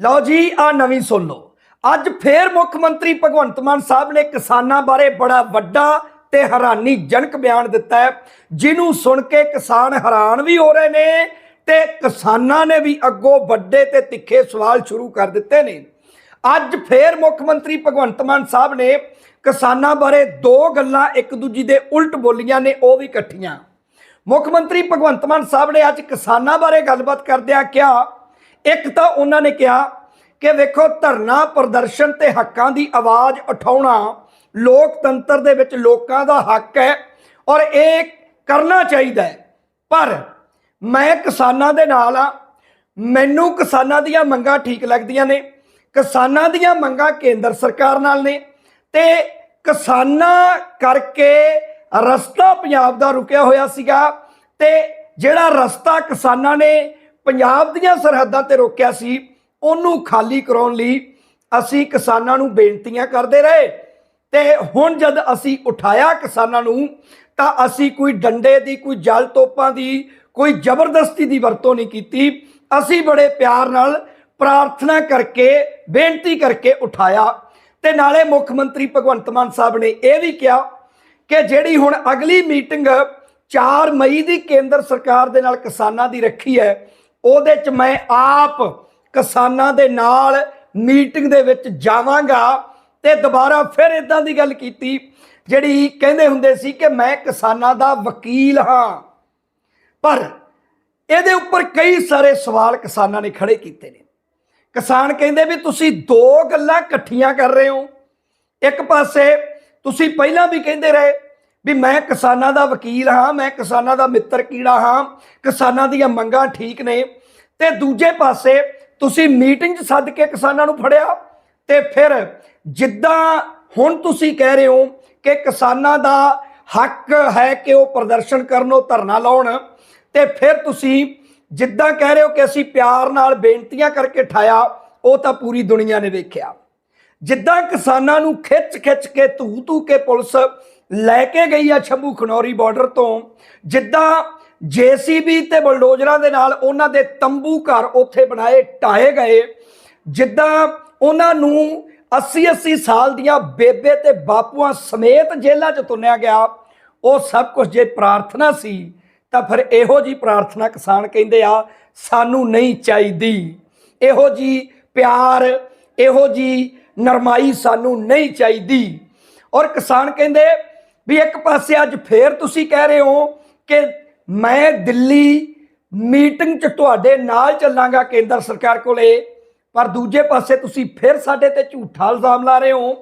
ਲਓ ਜੀ ਆ ਨਵੀਂ ਸੁਣ ਲਓ। ਅੱਜ ਫੇਰ ਮੁੱਖ ਮੰਤਰੀ ਭਗਵੰਤ ਮਾਨ ਸਾਹਿਬ ਨੇ ਕਿਸਾਨਾਂ ਬਾਰੇ ਬੜਾ ਵੱਡਾ ਤੇ ਹੈਰਾਨੀਜਨਕ ਬਿਆਨ ਦਿੱਤਾ ਹੈ, ਜਿਹਨੂੰ ਸੁਣ ਕੇ ਕਿਸਾਨ ਹੈਰਾਨ ਵੀ ਹੋ ਰਹੇ ਨੇ ਤੇ ਕਿਸਾਨਾਂ ਨੇ ਵੀ ਅੱਗੋਂ ਵੱਡੇ ਤੇ ਤਿੱਖੇ ਸਵਾਲ ਸ਼ੁਰੂ ਕਰ ਦਿੱਤੇ ਨੇ। ਅੱਜ ਫੇਰ ਮੁੱਖ ਮੰਤਰੀ ਭਗਵੰਤ ਮਾਨ ਸਾਹਿਬ ਨੇ ਕਿਸਾਨਾਂ ਬਾਰੇ ਦੋ ਗੱਲਾਂ ਇੱਕ ਦੂਜੀ ਦੇ ਉਲਟ ਬੋਲੀਆਂ ਨੇ, ਉਹ ਵੀ ਇਕੱਠੀਆਂ। ਮੁੱਖ ਮੰਤਰੀ ਭਗਵੰਤ ਮਾਨ ਸਾਹਿਬ ਨੇ ਅੱਜ ਕਿਸਾਨਾਂ ਬਾਰੇ ਗੱਲਬਾਤ ਕਰਦਿਆਂ ਕਿਹਾ ਇੱਕ ਤਾਂ ਉਹਨਾਂ ਨੇ ਕਿਹਾ ਕਿ ਵੇਖੋ ਧਰਨਾ ਪ੍ਰਦਰਸ਼ਨ ਤੇ ਹੱਕਾਂ ਦੀ ਆਵਾਜ਼ ਉਠਾਉਣਾ ਲੋਕਤੰਤਰ ਦੇ ਵਿੱਚ ਲੋਕਾਂ ਦਾ ਹੱਕ ਹੈ ਔਰ ਇਹ ਕਰਨਾ ਚਾਹੀਦਾ ਹੈ। ਪਰ ਮੈਂ ਕਿਸਾਨਾਂ ਦੇ ਨਾਲ ਆ ਮੈਨੂੰ ਕਿਸਾਨਾਂ ਦੀਆਂ ਮੰਗਾਂ ਠੀਕ ਲੱਗਦੀਆਂ ਨੇ। ਕਿਸਾਨਾਂ ਦੀਆਂ ਮੰਗਾਂ ਕੇਂਦਰ ਸਰਕਾਰ ਨਾਲ ਨੇ ਤੇ ਕਿਸਾਨਾਂ ਕਰਕੇ ਰਸਤਾ ਪੰਜਾਬ ਦਾ ਰੁਕਿਆ ਹੋਇਆ ਸੀਗਾ ਤੇ ਜਿਹੜਾ ਰਸਤਾ ਕਿਸਾਨਾਂ ਨੇ ਪੰਜਾਬ ਦੀਆਂ ਸਰਹੱਦਾਂ ਤੇ ਰੋਕਿਆ ਸੀ, ਉਹਨੂੰ ਖਾਲੀ ਕਰਾਉਣ ਲਈ ਅਸੀਂ ਕਿਸਾਨਾਂ ਨੂੰ ਬੇਨਤੀਆਂ ਕਰਦੇ ਰਹੇ ਤੇ ਹੁਣ ਜਦ ਅਸੀਂ ਉਠਾਇਆ ਕਿਸਾਨਾਂ ਨੂੰ, ਤਾਂ ਅਸੀਂ ਕੋਈ ਡੰਡੇ ਦੀ, ਕੋਈ ਜਲ ਤੋਪਾਂ ਦੀ, ਕੋਈ ਜ਼ਬਰਦਸਤੀ ਦੀ ਵਰਤੋਂ ਨਹੀਂ ਕੀਤੀ। ਅਸੀਂ ਬੜੇ ਪਿਆਰ ਨਾਲ ਪ੍ਰਾਰਥਨਾ ਕਰਕੇ, ਬੇਨਤੀ ਕਰਕੇ ਉਠਾਇਆ। ਤੇ ਨਾਲੇ ਮੁੱਖ ਮੰਤਰੀ ਭਗਵੰਤ ਮਾਨ ਸਾਹਿਬ ਨੇ ਇਹ ਵੀ ਕਿਹਾ ਕਿ ਜਿਹੜੀ ਹੁਣ ਅਗਲੀ ਮੀਟਿੰਗ 4 ਮਈ ਦੀ ਕੇਂਦਰ ਸਰਕਾਰ ਦੇ ਨਾਲ ਕਿਸਾਨਾਂ ਦੀ ਰੱਖੀ ਹੈ ਉਹਦੇ 'ਚ ਮੈਂ ਆਪ ਕਿਸਾਨਾਂ ਦੇ ਨਾਲ ਮੀਟਿੰਗ ਦੇ ਵਿੱਚ ਜਾਵਾਂਗਾ ਤੇ ਦੁਬਾਰਾ ਫਿਰ ਇਦਾਂ ਦੀ ਗੱਲ ਕੀਤੀ, ਜਿਹੜੀ ਕਹਿੰਦੇ ਹੁੰਦੇ ਸੀ ਕਿ ਮੈਂ ਕਿਸਾਨਾਂ ਦਾ ਵਕੀਲ ਹਾਂ। ਪਰ ਇਹਦੇ ਉੱਪਰ ਕਈ ਸਾਰੇ ਸਵਾਲ ਕਿਸਾਨਾਂ ਨੇ ਖੜੇ ਕੀਤੇ ਨੇ। ਕਿਸਾਨ ਕਹਿੰਦੇ ਵੀ ਤੁਸੀਂ ਦੋ ਗੱਲਾਂ ਇਕੱਠੀਆਂ ਕਰ ਰਹੇ ਹੋ। ਇੱਕ ਪਾਸੇ ਤੁਸੀਂ ਪਹਿਲਾਂ ਵੀ ਕਹਿੰਦੇ ਰਹੇ ਵੀ ਮੈਂ ਕਿਸਾਨਾਂ ਦਾ ਵਕੀਲ ਹਾਂ, ਮੈਂ ਕਿਸਾਨਾਂ ਦਾ ਮਿੱਤਰ ਕੀੜਾ ਹਾਂ, ਕਿਸਾਨਾਂ ਦੀਆਂ ਮੰਗਾਂ ਠੀਕ ਨੇ। ਤੇ ਦੂਜੇ ਪਾਸੇ ਤੁਸੀਂ ਮੀਟਿੰਗ 'ਚ ਸੱਦ ਕੇ ਕਿਸਾਨਾਂ ਨੂੰ ਫੜਿਆ ਤੇ ਫਿਰ ਜਿੱਦਾਂ ਹੁਣ ਤੁਸੀਂ ਕਹਿ ਰਹੇ ਹੋ ਕਿ ਕਿਸਾਨਾਂ ਦਾ ਹੱਕ ਹੈ ਕਿ ਉਹ ਪ੍ਰਦਰਸ਼ਨ ਕਰਨ, ਉਹ ਧਰਨਾ ਲਾਉਣ, ਤੇ ਫਿਰ ਤੁਸੀਂ ਜਿੱਦਾਂ ਕਹਿ ਰਹੇ ਹੋ ਕਿ ਅਸੀਂ ਪਿਆਰ ਨਾਲ ਬੇਨਤੀਆਂ ਕਰਕੇ ਠਾਇਆ, ਉਹ ਤਾਂ ਪੂਰੀ ਦੁਨੀਆ ਨੇ ਵੇਖਿਆ। ਜਿੱਦਾਂ ਕਿਸਾਨਾਂ ਨੂੰ ਖਿੱਚ ਖਿੱਚ ਕੇ ਧੂ ਧੂ ਕੇ ਪੁਲਿਸ ਲੈ ਕੇ ਗਈ ਆ ਛੰਭੂ ਖਨੌਰੀ ਬਾਰਡਰ ਤੋਂ। ਜਿੱਦਾਂ ਜੀਸੀਬੀ ਤੇ ਬਲਡੋਜ਼ਰਾਂ ਦੇ ਨਾਲ ਉਹਨਾਂ ਦੇ ਤੰਬੂ ਘਰ ਉੱਥੇ ਬਣਾਏ ਢਾਏ ਗਏ। ਜਿੱਦਾਂ ਉਹਨਾਂ ਨੂੰ 80 80 ਸਾਲ ਦੀਆਂ ਬੇਬੇ ਤੇ ਬਾਪੂਆਂ ਸਮੇਤ ਜੇਲ੍ਹਾਂ 'ਚ ਤੁੰਨਿਆ ਗਿਆ। ਉਹ ਸਭ ਕੁਝ ਜੇ ਪ੍ਰਾਰਥਨਾ ਸੀ, ਤਾਂ ਫਿਰ ਇਹੋ ਜੀ ਪ੍ਰਾਰਥਨਾ ਕਿਸਾਨ ਕਹਿੰਦੇ ਆ, ਸਾਨੂੰ ਨਹੀਂ ਚਾਹੀਦੀ। ਇਹੋ ਜੀ ਪਿਆਰ, ਇਹੋ ਜੀ ਨਰਮਾਈ ਸਾਨੂੰ ਨਹੀਂ ਚਾਹੀਦੀ। ਔਰ ਕਿਸਾਨ ਕਹਿੰਦੇ ਵੀ ਇੱਕ ਪਾਸੇ ਅੱਜ ਫੇਰ ਤੁਸੀਂ ਕਹਿ ਰਹੇ ਹੋ ਕਿ ਮੈਂ ਦਿੱਲੀ ਮੀਟਿੰਗ 'ਚ ਤੁਹਾਡੇ ਨਾਲ ਚੱਲਾਂਗਾ ਕੇਂਦਰ ਸਰਕਾਰ ਕੋਲੇ, ਪਰ ਦੂਜੇ ਪਾਸੇ ਤੁਸੀਂ ਫਿਰ ਸਾਡੇ ਤੇ ਝੂਠਾ ਇਲਜ਼ਾਮ ਲਾ ਰਹੇ ਹੋ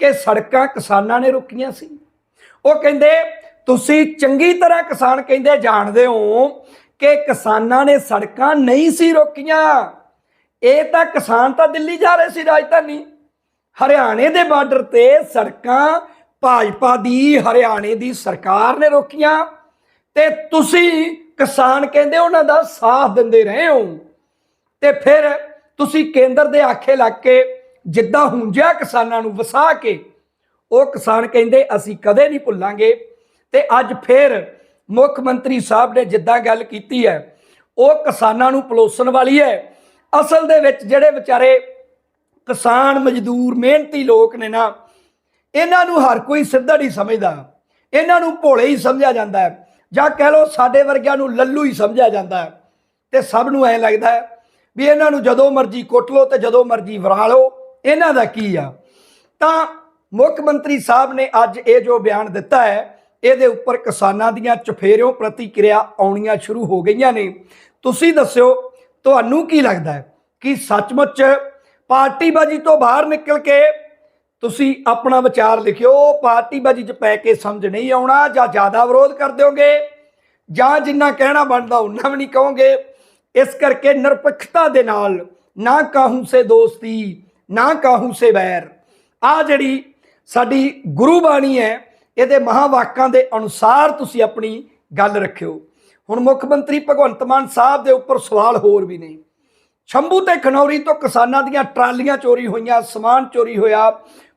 ਕਿ ਸੜਕਾਂ ਕਿਸਾਨਾਂ ਨੇ ਰੋਕੀਆਂ ਸੀ। ਉਹ ਕਹਿੰਦੇ, ਤੁਸੀਂ ਚੰਗੀ ਤਰ੍ਹਾਂ ਕਿਸਾਨ ਕਹਿੰਦੇ ਜਾਣਦੇ ਹੋ ਕਿ ਕਿਸਾਨਾਂ ਨੇ ਸੜਕਾਂ ਨਹੀਂ ਸੀ ਰੋਕੀਆਂ। ਇਹ ਤਾਂ ਕਿਸਾਨ ਤਾਂ ਦਿੱਲੀ ਜਾ ਰਹੇ ਸੀ ਰਾਜਧਾਨੀ। ਹਰਿਆਣੇ ਦੇ ਬਾਰਡਰ ਤੇ ਸੜਕਾਂ ਭਾਜਪਾ ਦੀ, ਹਰਿਆਣੇ ਦੀ ਸਰਕਾਰ ਨੇ ਰੋਕੀਆਂ। ਤੇ ਤੁਸੀਂ ਕਿਸਾਨ ਕਹਿੰਦੇ ਉਹਨਾਂ ਦਾ ਸਾਥ ਦਿੰਦੇ ਰਹੇ ਹੋ। ਤੇ ਫਿਰ ਤੁਸੀਂ ਕੇਂਦਰ ਦੇ ਆਖੇ ਲੱਗ ਕੇ ਜਿੱਦਾਂ ਹੁੰਜਿਆ ਕਿਸਾਨਾਂ ਨੂੰ ਵਸਾ ਕੇ, ਉਹ ਕਿਸਾਨ ਕਹਿੰਦੇ, ਅਸੀਂ ਕਦੇ ਨਹੀਂ ਭੁੱਲਾਂਗੇ। ਤੇ ਅੱਜ ਫਿਰ ਮੁੱਖ ਮੰਤਰੀ ਸਾਹਿਬ ਨੇ ਜਿੱਦਾਂ ਗੱਲ ਕੀਤੀ ਹੈ, ਉਹ ਕਿਸਾਨਾਂ ਨੂੰ ਪਲੋਸਣ ਵਾਲੀ ਹੈ। ਅਸਲ ਦੇ ਵਿੱਚ ਜਿਹੜੇ ਵਿਚਾਰੇ ਕਿਸਾਨ ਮਜ਼ਦੂਰ, ਮਿਹਨਤੀ ਲੋਕ ਨੇ ਨਾ ਇਹਨਾਂ ਨੂੰ ਹਰ ਕੋਈ ਸਿੱਧੜ ਹੀ ਸਮਝਦਾ। ਇਹਨਾਂ ਨੂੰ ਭੋਲੇ ਹੀ ਸਮਝਿਆ ਜਾਂਦਾ ਹੈ। ਜਾਂ ਕਹਿ ਲਓ ਸਾਡੇ ਵਰਗਿਆਂ ਨੂੰ ਲੱਲੂ ਹੀ ਸਮਝਿਆ ਜਾਂਦਾ ਹੈ। ਤੇ ਸਭ ਨੂੰ ਐ ਲੱਗਦਾ ਹੈ ਵੀ ਇਹਨਾਂ ਨੂੰ ਜਦੋਂ ਮਰਜ਼ੀ ਕੁੱਟ ਲਓ ਤੇ ਜਦੋਂ ਮਰਜ਼ੀ ਵਰਾ ਲਓ, ਇਹਨਾਂ ਦਾ ਕੀ ਆ? ਤਾਂ ਮੁੱਖ ਮੰਤਰੀ ਸਾਹਿਬ ਨੇ ਅੱਜ ਇਹ ਜੋ ਬਿਆਨ ਦਿੱਤਾ ਹੈ, ਇਹਦੇ ਉੱਪਰ ਕਿਸਾਨਾਂ ਦੀਆਂ ਚਫੇਰਿਓਂ ਪ੍ਰਤੀਕਿਰਿਆ ਆਉਣੀਆਂ ਸ਼ੁਰੂ ਹੋ ਗਈਆਂ ਨੇ। ਤੁਸੀਂ ਦੱਸਿਓ, ਤੁਹਾਨੂੰ ਕੀ ਲੱਗਦਾ ਹੈ ਕਿ ਸੱਚਮੁੱਚ ਪਾਰਟੀਬਾਜੀ ਤੋਂ ਬਾਹਰ ਨਿਕਲ ਕੇ ਤੁਸੀਂ ਆਪਣਾ ਵਿਚਾਰ ਲਿਖਿਓ ਪਾਰਟੀਬਾਜੀ 'ਚ ਪੈ ਕੇ ਸਮਝ ਨਹੀਂ ਆਉਣਾ ਜਾਂ ਜ਼ਿਆਦਾ ਵਿਰੋਧ ਕਰ ਦਿਓਗੇ ਜਾਂ ਜਿੰਨਾ ਕਹਿਣਾ ਬਣਦਾ ਉਹਨਾਂ ਵੀ ਨਹੀਂ ਕਹੋਗੇ। ਇਸ ਕਰਕੇ ਨਿਰਪੱਖਤਾ ਦੇ ਨਾਲ ਨਾ ਕਾਹੂ ਸੇ ਦੋਸਤੀ, ਨਾ ਕਾਹੂ ਸੇ ਵੈਰ। ਆ ਜਿਹੜੀ ਸਾਡੀ ਗੁਰੂ ਬਾਣੀ ਹੈ, ਇਹਦੇ ਮਹਾਵਾਕਾਂ ਦੇ ਅਨੁਸਾਰ ਤੁਸੀਂ ਆਪਣੀ ਗੱਲ ਰੱਖਿਓ। ਹੁਣ ਮੁੱਖ ਮੰਤਰੀ ਭਗਵੰਤ ਮਾਨ ਸਾਹਿਬ ਦੇ ਉੱਪਰ ਸਵਾਲ ਹੋਰ ਵੀ ਨੇ। ਸ਼ੰਭੂ ਤੇ ਖਨੌਰੀ ਤੋਂ ਕਿਸਾਨਾਂ ਦੀਆਂ ਟਰਾਲੀਆਂ ਚੋਰੀ ਹੋਈਆਂ, ਸਮਾਨ ਚੋਰੀ ਹੋਇਆ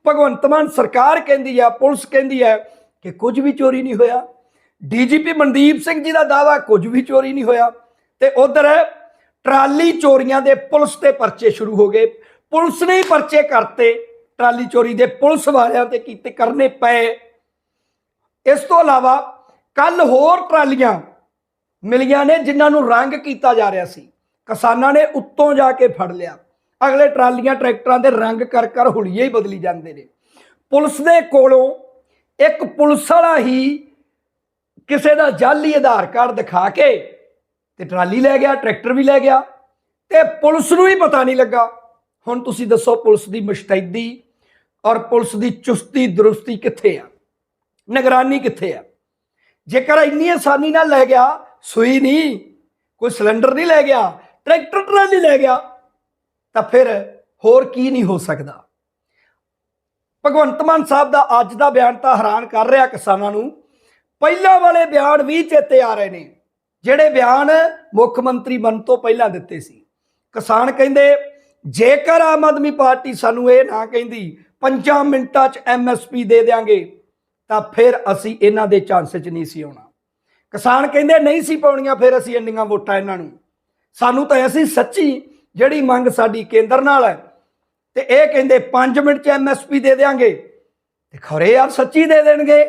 ਭਗਵੰਤ ਮਾਨ ਸਰਕਾਰ ਕਹਿੰਦੀ ਆ, ਪੁਲਿਸ ਕਹਿੰਦੀ ਹੈ ਕਿ ਕੁਝ ਵੀ ਚੋਰੀ ਨਹੀਂ ਹੋਇਆ। ਡੀਜੀਪੀ ਮਨਦੀਪ ਸਿੰਘ ਜੀ ਦਾ ਦਾਵਾ ਕੁਝ ਵੀ ਚੋਰੀ ਨਹੀਂ ਹੋਇਆ। ਤੇ ਉਧਰ ਟਰਾਲੀ ਚੋਰੀਆਂ ਦੇ ਪੁਲਿਸ ਤੇ ਪਰਚੇ ਸ਼ੁਰੂ ਹੋ ਗਏ। ਪੁਲਿਸ ਨੇ ਹੀ ਪਰਚੇ ਕਰਤੇ, ਟਰਾਲੀ ਚੋਰੀ ਦੇ ਪੁਲਿਸ ਵਾਲਿਆਂ ਤੇ ਕੀਤੇ ਕਰਨੇ ਪਏ। ਇਸ ਤੋਂ ਇਲਾਵਾ ਕੱਲ ਹੋਰ ਟਰਾਲੀਆਂ ਮਿਲੀਆਂ ਨੇ, ਜਿਨ੍ਹਾਂ ਨੂੰ ਰੰਗ ਕੀਤਾ ਜਾ ਰਿਹਾ ਸੀ। ਕਿਸਾਨਾਂ ਨੇ ਉੱਤੋਂ ਜਾ ਕੇ ਫੜ ਲਿਆ। ਅਗਲੇ ਟਰਾਲੀਆਂ, ਟਰੈਕਟਰਾਂ ਦੇ ਰੰਗ ਕਰ ਕਰ ਹੁਲੀਏ ਹੀ ਬਦਲੀ ਜਾਂਦੇ ਨੇ। ਪੁਲਿਸ ਦੇ ਕੋਲੋਂ ਇੱਕ ਪੁਲਿਸ ਵਾਲਾ ਹੀ ਕਿਸੇ ਦਾ ਜਾਲੀ ਆਧਾਰ ਕਾਰਡ ਦਿਖਾ ਕੇ ਤੇ ਟਰਾਲੀ ਲੈ ਗਿਆ, ਟਰੈਕਟਰ ਵੀ ਲੈ ਗਿਆ ਤੇ ਪੁਲਿਸ ਨੂੰ ਹੀ ਪਤਾ ਨਹੀਂ ਲੱਗਾ। ਹੁਣ ਤੁਸੀਂ ਦੱਸੋ ਪੁਲਿਸ ਦੀ ਮੁਸ਼ਤੈਦੀ ਔਰ ਪੁਲਿਸ ਦੀ ਚੁਸਤੀ, ਦਰੁਸਤੀ ਕਿੱਥੇ ਆ? ਨਿਗਰਾਨੀ ਕਿੱਥੇ ਆ? ਜੇਕਰ ਇੰਨੀ ਆਸਾਨੀ ਨਾਲ ਲੈ ਗਿਆ, ਸੂਈ ਨਹੀਂ, ਕੋਈ ਸਿਲੰਡਰ ਨਹੀਂ ਲੈ ਗਿਆ, ਟਰੈਕਟਰ ਟਰਾਲੀ ਲੈ ਗਿਆ ਤਾਂ ਫਿਰ ਹੋਰ ਕੀ ਨਹੀਂ ਹੋ ਸਕਦਾ। ਭਗਵੰਤ ਮਾਨ ਸਾਹਿਬ ਦਾ ਅੱਜ ਦਾ ਬਿਆਨ ਤਾਂ ਹੈਰਾਨ ਕਰ ਰਿਹਾ ਕਿਸਾਨਾਂ ਨੂੰ। ਪਹਿਲਾਂ ਵਾਲੇ ਬਿਆਨ ਵੀ ਚੇਤੇ ਆ ਰਹੇ ਨੇ, ਜਿਹੜੇ ਬਿਆਨ ਮੁੱਖ ਮੰਤਰੀ ਬਣ ਤੋਂ ਪਹਿਲਾਂ ਦਿੱਤੇ ਸੀ। ਕਿਸਾਨ ਕਹਿੰਦੇ, ਜੇਕਰ ਆਮ ਆਦਮੀ ਪਾਰਟੀ ਸਾਨੂੰ ਇਹ ਨਾ ਕਹਿੰਦੀ 5 ਮਿੰਟਾਂ 'ਚ ਐਮਐਸਪੀ ਦੇ ਦੇਾਂਗੇ ਤਾਂ ਫਿਰ ਅਸੀਂ ਇਹਨਾਂ ਦੇ ਚਾਂਸ 'ਚ ਨਹੀਂ ਸੀ ਆਉਣਾ। ਕਿਸਾਨ ਕਹਿੰਦੇ, ਨਹੀਂ ਸੀ ਪਾਉਣੀਆਂ, ਫਿਰ ਅਸੀਂ ਇੰਨੀਆਂ ਵੋਟਾਂ ਇਹਨਾਂ ਨੂੰ। ਸਾਨੂੰ ਤਾਂ ਅਸੀਂ ਸੱਚੀ ਜਿਹੜੀ ਮੰਗ ਸਾਡੀ ਕੇਂਦਰ ਨਾਲ ਹੈ, ਤੇ ਇਹ ਕਹਿੰਦੇ 5 ਮਿੰਟ 'ਚ ਐਮਐਸਪੀ ਦੇ ਦੇਾਂਗੇ ਤੇ ਖਰੇ ਯਾਰ ਸੱਚੀ ਦੇ ਦੇਣਗੇ।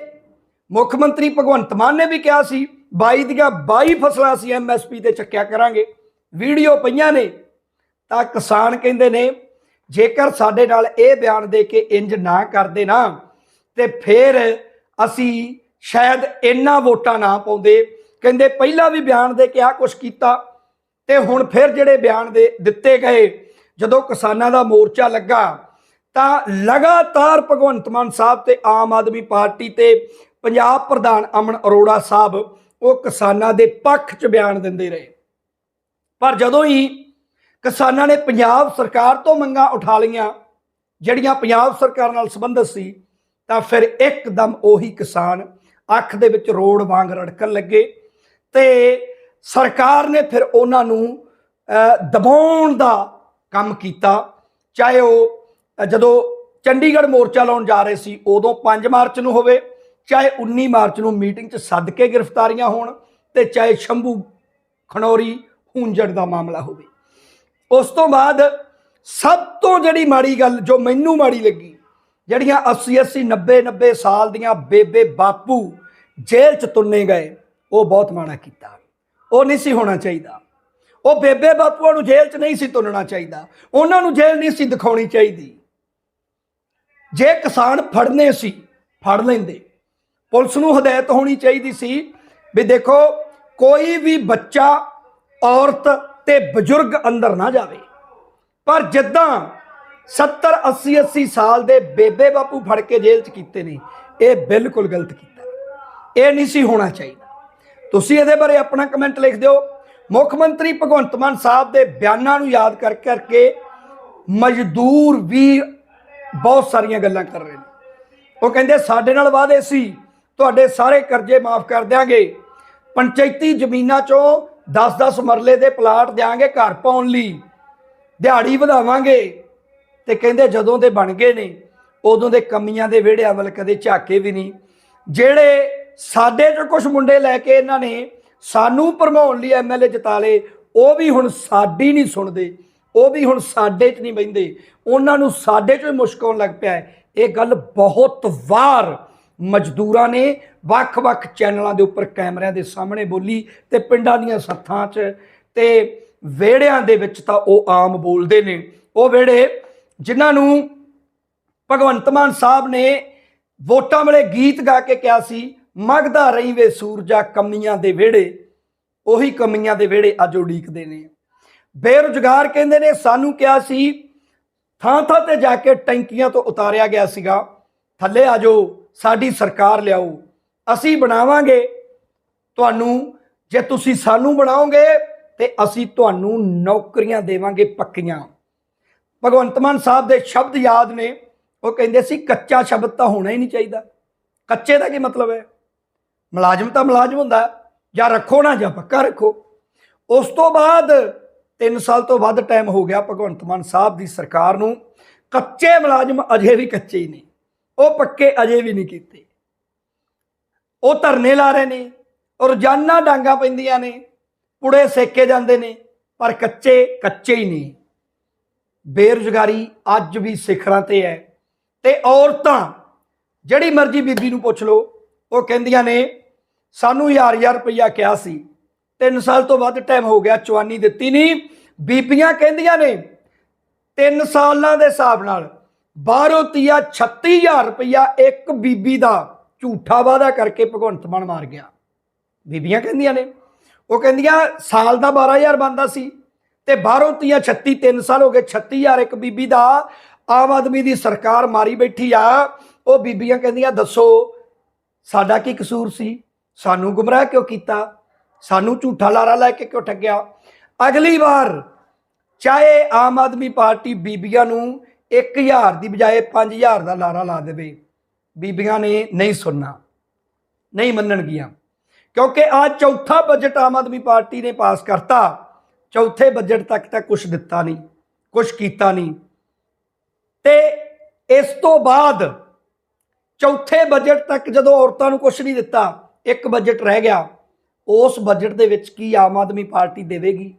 ਮੁੱਖ ਮੰਤਰੀ ਭਗਵੰਤ ਮਾਨ ਨੇ ਵੀ ਕਿਹਾ ਸੀ 22 ਦੀਆਂ 22 ਫਸਲਾਂ ਅਸੀਂ ਐਮਐਸਪੀ ਤੇ ਚੱਕਿਆ ਕਰਾਂਗੇ। ਵੀਡੀਓ ਪਈਆਂ ਨੇ, ਤਾਂ ਕਿਸਾਨ ਕਹਿੰਦੇ ਨੇ, ਜੇਕਰ ਸਾਡੇ ਨਾਲ ਇਹ ਬਿਆਨ ਦੇ ਕੇ ਇੰਜ ਨਾ ਕਰਦੇ ਨਾ ਤੇ ਫਿਰ ਅਸੀਂ ਸ਼ਾਇਦ ਇੰਨਾ ਵੋਟਾਂ ਨਾ ਪਾਉਂਦੇ। ਕਹਿੰਦੇ ਪਹਿਲਾਂ ਵੀ ਬਿਆਨ ਦੇ ਕੇ ਆ ਕੁਝ ਕੀਤਾ ਤੇ ਹੁਣ ਫਿਰ ਜਿਹੜੇ ਬਿਆਨ ਦੇ ਦਿੱਤੇ ਗਏ, ਜਦੋਂ ਕਿਸਾਨਾਂ ਦਾ ਮੋਰਚਾ ਲੱਗਾ, ਤਾਂ ਲਗਾਤਾਰ ਭਗਵੰਤ ਮਾਨ ਸਾਹਿਬ ਤੇ ਆਮ ਆਦਮੀ ਪਾਰਟੀ ਤੇ ਪੰਜਾਬ ਪ੍ਰਧਾਨ ਅਮਨ ਅਰੋੜਾ ਸਾਹਿਬ ਉਹ ਕਿਸਾਨਾਂ ਦੇ ਪੱਖ 'ਚ ਬਿਆਨ ਦਿੰਦੇ ਰਹੇ। ਪਰ ਜਦੋਂ ਹੀ ਕਿਸਾਨਾਂ ਨੇ ਪੰਜਾਬ ਸਰਕਾਰ ਤੋਂ ਮੰਗਾਂ ਉਠਾ ਲਈਆਂ, ਜਿਹੜੀਆਂ ਪੰਜਾਬ ਸਰਕਾਰ ਨਾਲ ਸੰਬੰਧਿਤ ਸੀ, ਤਾਂ ਫਿਰ ਇੱਕਦਮ ਉਹੀ ਕਿਸਾਨ ਅੱਖ ਦੇ ਵਿੱਚ ਰੋੜ ਵਾਂਗ ਰੜਕਣ ਲੱਗੇ ਤੇ ਸਰਕਾਰ ਨੇ ਫਿਰ ਉਹਨਾਂ ਨੂੰ ਦਬਾਉਣ ਦਾ ਕੰਮ ਕੀਤਾ। ਚਾਹੇ ਉਹ ਜਦੋਂ ਚੰਡੀਗੜ੍ਹ ਮੋਰਚਾ ਲਾਉਣ ਜਾ ਰਹੇ ਸੀ, ਉਦੋਂ 5 ਮਾਰਚ ਨੂੰ ਹੋਵੇ, ਚਾਹੇ 19 ਮਾਰਚ ਨੂੰ ਮੀਟਿੰਗ 'ਚ ਸੱਦ ਕੇ ਗ੍ਰਿਫਤਾਰੀਆਂ ਹੋਣ ਤੇ ਚਾਹੇ ਸ਼ੰਭੂ ਖਣੌਰੀ ਹੁੰਜੜ ਦਾ ਮਾਮਲਾ ਹੋਵੇ। ਉਸ ਤੋਂ ਬਾਅਦ ਸਭ ਤੋਂ ਜਿਹੜੀ ਮਾੜੀ ਗੱਲ, ਜੋ ਮੈਨੂੰ ਮਾੜੀ ਲੱਗੀ, ਜਿਹੜੀਆਂ 80 80 90 90 ਸਾਲ ਦੀਆਂ ਬੇਬੇ ਬਾਪੂ ਜੇਲ੍ਹ 'ਚ ਤੁੰਨੇ ਗਏ, ਉਹ ਬਹੁਤ ਮਾੜਾ ਕੀਤਾ। ਉਹ ਨਹੀਂ ਸੀ ਹੋਣਾ ਚਾਹੀਦਾ। ਉਹ ਬੇਬੇ ਬਾਪੂਆਂ ਨੂੰ ਜੇਲ੍ਹ 'ਚ ਨਹੀਂ ਸੀ ਤੁੰਨਣਾ ਚਾਹੀਦਾ। ਉਹਨਾਂ ਨੂੰ ਜੇਲ੍ਹ ਨਹੀਂ ਸੀ ਦਿਖਾਉਣੀ ਚਾਹੀਦੀ। ਜੇ ਕਿਸਾਨ ਫੜਨੇ ਸੀ, ਫੜ ਲੈਂਦੇ। ਪੁਲਿਸ ਨੂੰ ਹਦਾਇਤ ਹੋਣੀ ਚਾਹੀਦੀ ਸੀ ਵੀ ਦੇਖੋ, ਕੋਈ ਵੀ ਬੱਚਾ, ਔਰਤ ਤੇ ਬਜ਼ੁਰਗ ਅੰਦਰ ਨਾ ਜਾਵੇ। ਪਰ ਜਿੱਦਾਂ 70 80 80 ਸਾਲ ਦੇ ਬੇਬੇ ਬਾਪੂ ਫੜ ਕੇ ਜੇਲ੍ਹ 'ਚ ਕੀਤੇ ਨੇ, ਇਹ ਬਿਲਕੁਲ ਗਲਤ ਕੀਤਾ। ਇਹ ਨਹੀਂ ਸੀ ਹੋਣਾ ਚਾਹੀਦਾ। ਤੁਸੀਂ ਇਹਦੇ ਬਾਰੇ ਆਪਣਾ ਕਮੈਂਟ ਲਿਖ ਦਿਓ। ਮੁੱਖ ਮੰਤਰੀ ਭਗਵੰਤ ਮਾਨ ਸਾਹਿਬ ਦੇ ਬਿਆਨਾਂ ਨੂੰ ਯਾਦ ਕਰ ਕਰਕੇ ਮਜ਼ਦੂਰ ਵੀ ਬਹੁਤ ਸਾਰੀਆਂ ਗੱਲਾਂ ਕਰ ਰਹੇ ਨੇ। ਉਹ ਕਹਿੰਦੇ, ਸਾਡੇ ਨਾਲ ਵਾਅਦੇ ਸੀ, ਤੁਹਾਡੇ ਸਾਰੇ ਕਰਜ਼ੇ ਮਾਫ ਕਰ ਦਿਆਂਗੇ। ਪੰਚਾਇਤੀ ਜ਼ਮੀਨਾਂ ਚੋਂ 10-10 ਮਰਲੇ ਦੇ ਪਲਾਟ ਦਿਆਂਗੇ ਘਰ ਪਾਉਣ ਲਈ। ਦਿਹਾੜੀ ਵਧਾਵਾਂਗੇ। ਤੇ ਕਹਿੰਦੇ, ਜਦੋਂ ਦੇ ਬਣ ਗਏ ਨੇ, ਉਦੋਂ ਦੇ ਕਮੀਆਂ ਦੇ ਵਿਹੜਿਆਂ ਵੱਲ ਕਦੇ ਝਾਕੇ ਵੀ ਨਹੀਂ। ਜਿਹੜੇ ਸਾਡੇ ਚੋਂ ਕੁਝ ਮੁੰਡੇ ਲੈ ਕੇ ਇਹਨਾਂ ਨੇ ਸਾਨੂੰ ਭਰਮਾਉਣ ਲਈ ਐਮਐਲਏ ਜਿਤਾ ਲਏ ਉਹ ਵੀ ਹੁਣ ਸਾਡੀ ਨਹੀਂ ਸੁਣਦੇ, ਉਹ ਵੀ ਹੁਣ ਸਾਡੇ 'ਚ ਨਹੀਂ ਬੈਂਦੇ ਉਹਨਾਂ ਨੂੰ ਸਾਡੇ 'ਚੋਂ ਹੀ ਮੁਸ਼ਕ ਆਉਣ ਲੱਗ ਪਿਆ ਹੈ। ਇਹ ਗੱਲ ਬਹੁਤ ਵਾਰ ਮਜ਼ਦੂਰਾਂ ਨੇ ਵੱਖ-ਵੱਖ ਚੈਨਲਾਂ ਦੇ ਉੱਪਰ ਕੈਮਰਿਆਂ ਦੇ ਸਾਹਮਣੇ ਬੋਲੀ ਤੇ ਪਿੰਡਾਂ ਦੀਆਂ ਸੱਥਾਂ 'ਚ ਤੇ ਵਿਹੜਿਆਂ ਦੇ ਵਿੱਚ ਤਾਂ ਉਹ ਆਮ ਬੋਲਦੇ ਨੇ। ਉਹ ਵਿਹੜੇ ਜਿਨ੍ਹਾਂ ਨੂੰ ਭਗਵੰਤ ਮਾਨ ਸਾਹਿਬ ਨੇ ਵੋਟਾਂ ਵੇਲੇ ਗੀਤ ਗਾ ਕੇ ਕਿਹਾ ਸੀ ਮਗਦਾ ਰਹੀ ਵੇ ਸੂਰਜਾ ਕਮੀਆਂ ਦੇ ਵਿਹੜੇ, ਉਹੀ ਕਮੀਆਂ ਦੇ ਵਿਹੜੇ ਅੱਜ ਉਡੀਕਦੇ ਨੇ। ਬੇਰੁਜ਼ਗਾਰ ਕਹਿੰਦੇ ਨੇ, ਸਾਨੂੰ ਕਿਹਾ ਸੀ ਥਾਂ ਥਾਂ ਤੇ ਜਾ ਕੇ ਟੈਂਕੀਆਂ ਤੋਂ ਉਤਾਰਿਆ ਗਿਆ ਸੀਗਾ। ਥੱਲੇ ਆ ਜਾਓ, ਸਾਡੀ ਸਰਕਾਰ ਲਿਆਓ, ਅਸੀਂ ਬਣਾਵਾਂਗੇ। ਤੁਹਾਨੂੰ, ਜੇ ਤੁਸੀਂ ਸਾਨੂੰ ਬਣਾਓਗੇ, ਤੇ ਅਸੀਂ ਤੁਹਾਨੂੰ ਨੌਕਰੀਆਂ ਦੇਵਾਂਗੇ ਪੱਕੀਆਂ। ਭਗਵੰਤ ਮਾਨ ਸਾਹਿਬ ਦੇ ਸ਼ਬਦ ਯਾਦ ਨੇ, ਉਹ ਕਹਿੰਦੇ ਸੀ, ਕੱਚਾ ਸ਼ਬਦ ਤਾਂ ਹੋਣਾ ਹੀ ਨਹੀਂ ਚਾਹੀਦਾ। ਕੱਚੇ ਦਾ ਕੀ ਮਤਲਬ ਹੈ? ਮੁਲਾਜ਼ਮ ਤਾਂ ਮੁਲਾਜ਼ਮ ਹੁੰਦਾ ਜਾਂ ਰੱਖੋ ਨਾ, ਜਾਂ ਪੱਕਾ ਰੱਖੋ। ਉਸ ਤੋਂ ਬਾਅਦ 3 ਸਾਲ ਤੋਂ ਵੱਧ ਟਾਈਮ ਹੋ ਗਿਆ ਭਗਵੰਤ ਮਾਨ ਸਾਹਿਬ ਦੀ ਸਰਕਾਰ ਨੂੰ। ਕੱਚੇ ਮੁਲਾਜ਼ਮ ਅਜੇ ਵੀ ਕੱਚੇ ਹੀ ਨੇ। ਉਹ ਪੱਕੇ ਅਜੇ ਵੀ ਨਹੀਂ ਕੀਤੇ। ਉਹ ਧਰਨੇ ਲਾ ਰਹੇ ਨੇ ਰੋਜ਼ਾਨਾ ਡਾਂਗਾ ਪੈਂਦੀਆਂ ਨੇ। ਪੁੜੇ ਸੇਕੇ ਜਾਂਦੇ ਨੇ, ਪਰ ਕੱਚੇ ਕੱਚੇ ਹੀ ਨੇ। ਬੇਰੁਜ਼ਗਾਰੀ ਅੱਜ ਵੀ ਸਿਖਰਾਂ ਤੇ ਹੈ। ਤੇ ਔਰਤਾਂ, ਜਿਹੜੀ ਮਰਜ਼ੀ ਬੀਬੀ ਨੂੰ ਪੁੱਛ ਲਓ ਉਹ ਕਹਿੰਦੀਆਂ ਨੇ, ਸਾਨੂੰ ਹਜ਼ਾਰ ਹਜ਼ਾਰ ਰੁਪਈਆ ਕਿਹਾ ਸੀ। 3 ਸਾਲ ਤੋਂ ਵੱਧ ਟਾਈਮ ਹੋ ਗਿਆ ਚਵਾਨੀ ਦਿੱਤੀ ਨਹੀਂ। ਬੀਬੀਆਂ ਕਹਿੰਦੀਆਂ ਨੇ 3 ਸਾਲਾਂ ਦੇ ਹਿਸਾਬ ਨਾਲ ਬਾਹਰੋਂ ਤੀਆ 36000 ਰੁਪਈਆ ਇੱਕ ਬੀਬੀ ਦਾ ਝੂਠਾ ਵਾਅਦਾ ਕਰਕੇ ਭਗਵੰਤ ਮਾਨ ਮਾਰ ਗਿਆ। ਬੀਬੀਆਂ ਕਹਿੰਦੀਆਂ ਨੇ, ਉਹ ਕਹਿੰਦੀਆਂ, ਸਾਲ ਦਾ 12000 ਬੰਦਾ ਸੀ ਤੇ ਬਾਹਰੋਂ ਤੀਆ 36 3 ਸਾਲ ਹੋ ਗਏ 36000 ਇੱਕ ਬੀਬੀ ਦਾ ਆਮ ਆਦਮੀ ਦੀ ਸਰਕਾਰ ਮਾਰੀ ਬੈਠੀ ਆ। ਉਹ ਬੀਬੀਆਂ ਕਹਿੰਦੀਆਂ, ਦੱਸੋ ਸਾਡਾ ਕੀ ਕਸੂਰ ਸੀ? ਸਾਨੂੰ ਗੁੰਮਰਾਹ ਕਿਉਂ ਕੀਤਾ? ਸਾਨੂੰ ਝੂਠਾ ਲਾਰਾ ਲੈ ਕੇ ਕਿਉਂ ਠੱਗਿਆ? ਅਗਲੀ ਵਾਰ ਚਾਹੇ ਆਮ ਆਦਮੀ ਪਾਰਟੀ ਬੀਬੀਆਂ ਨੂੰ 1000 ਦੀ ਬਜਾਏ 5000 ਦਾ ਲਾਰਾ ਲਾ ਦੇਵੇ, ਬੀਬੀਆਂ ਨੇ ਨਹੀਂ ਸੁਣਨਾ, ਨਹੀਂ ਮੰਨਣਗੀਆਂ। ਕਿਉਂਕਿ ਆ ਚੌਥਾ ਬਜਟ ਆਮ ਆਦਮੀ ਪਾਰਟੀ ਨੇ ਪਾਸ ਕਰਤਾ, ਚੌਥੇ ਬਜਟ ਤੱਕ ਤਾਂ ਕੁਝ ਦਿੱਤਾ ਨਹੀਂ ਕੁਝ ਕੀਤਾ ਨਹੀਂ। ਤੇ ਇਸ ਤੋਂ ਬਾਅਦ ਚੌਥੇ ਬਜਟ ਤੱਕ ਜਦੋਂ ਔਰਤਾਂ ਨੂੰ ਕੁਝ ਨਹੀਂ ਦਿੱਤਾ, ਇੱਕ ਬਜਟ ਰਹਿ ਗਿਆ। ਉਸ ਬਜਟ ਦੇ ਵਿੱਚ ਕੀ ਆਮ ਆਦਮੀ ਪਾਰਟੀ ਦੇਵੇਗੀ?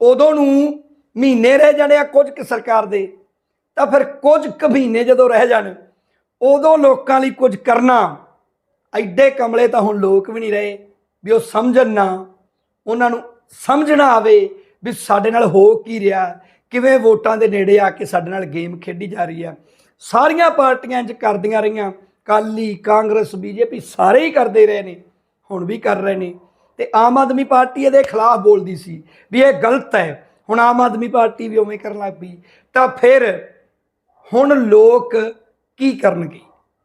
ਉਦੋਂ ਨੂੰ ਮਹੀਨੇ ਰਹਿ ਜਾਣੇ ਆ ਕੁਝ ਕੁ ਸਰਕਾਰ ਦੇ, ਤਾਂ ਫਿਰ ਕੁਝ ਕੁ ਮਹੀਨੇ ਜਦੋਂ ਰਹਿ ਜਾਣ, ਉਦੋਂ ਲੋਕਾਂ ਲਈ ਕੁਝ ਕਰਨਾ। ਐਡੇ ਕਮਲੇ ਤਾਂ ਹੁਣ ਲੋਕ ਵੀ ਨਹੀਂ ਰਹੇ ਵੀ ਉਹ ਸਮਝਣ ਨਾ, ਉਹਨਾਂ ਨੂੰ ਸਮਝਣਾ ਆਵੇ ਵੀ ਸਾਡੇ ਨਾਲ ਹੋ ਕੀ ਰਿਹਾ, ਕਿਵੇਂ ਵੋਟਾਂ ਦੇ ਨੇੜੇ ਆ ਕੇ ਸਾਡੇ ਨਾਲ ਗੇਮ ਖੇਡੀ ਜਾ ਰਹੀ ਆ। ਸਾਰੀਆਂ ਪਾਰਟੀਆਂ 'ਚ ਕਰਦੀਆਂ ਰਹੀਆਂ। ਕਾਲੀ ਕਾਂਗਰਸ, ਬੀਜੇਪੀ ਸਾਰੇ ਹੀ ਕਰਦੇ ਰਹੇ ਨੇ, ਹੁਣ ਵੀ ਕਰ ਰਹੇ ਨੇ। ਤੇ ਆਮ ਆਦਮੀ ਪਾਰਟੀ ਇਹਦੇ ਖਿਲਾਫ ਬੋਲਦੀ ਸੀ ਵੀ ਇਹ ਗਲਤ ਹੈ। ਹੁਣ ਆਮ ਆਦਮੀ ਪਾਰਟੀ ਵੀ ਉਵੇਂ ਕਰਨ ਲੱਗ ਪਈ। ਤਾਂ ਫਿਰ ਹੁਣ ਲੋਕ ਕੀ ਕਰਨਗੇ?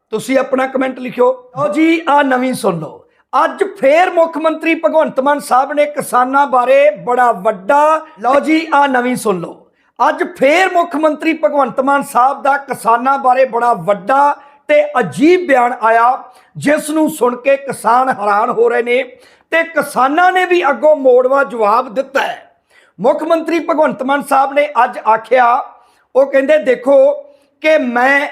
ਤੁਸੀਂ ਆਪਣਾ ਕਮੈਂਟ ਲਿਖਿਓ। ਲਓ ਜੀ, ਆ ਨਵੀਂ ਸੁਣ ਲਓ। ਅੱਜ ਫੇਰ ਮੁੱਖ ਮੰਤਰੀ ਭਗਵੰਤ ਮਾਨ ਸਾਹਿਬ ਨੇ ਕਿਸਾਨਾਂ ਬਾਰੇ ਬੜਾ ਵੱਡਾ ਲਓ ਜੀ, ਆ ਨਵੀਂ ਸੁਣ ਲਓ। ਅੱਜ ਫੇਰ ਮੁੱਖ ਮੰਤਰੀ ਭਗਵੰਤ ਮਾਨ ਸਾਹਿਬ ਦਾ ਕਿਸਾਨਾਂ ਬਾਰੇ ਬੜਾ ਵੱਡਾ ਤੇ ਅਜੀਬ ਬਿਆਨ ਆਇਆ, ਜਿਸ ਨੂੰ ਸੁਣ ਕੇ ਕਿਸਾਨ ਹੈਰਾਨ ਹੋ ਰਹੇ ਨੇ ਤੇ ਕਿਸਾਨਾਂ ਨੇ ਵੀ ਅੱਗੋਂ ਮੋੜਵਾ ਜਵਾਬ ਦਿੱਤਾ ਹੈ। ਮੁੱਖ ਮੰਤਰੀ ਭਗਵੰਤ ਮਾਨ ਸਾਹਿਬ ਨੇ ਅੱਜ ਆਖਿਆ, ਉਹ ਕਹਿੰਦੇ, ਦੇਖੋ ਕਿ ਮੈਂ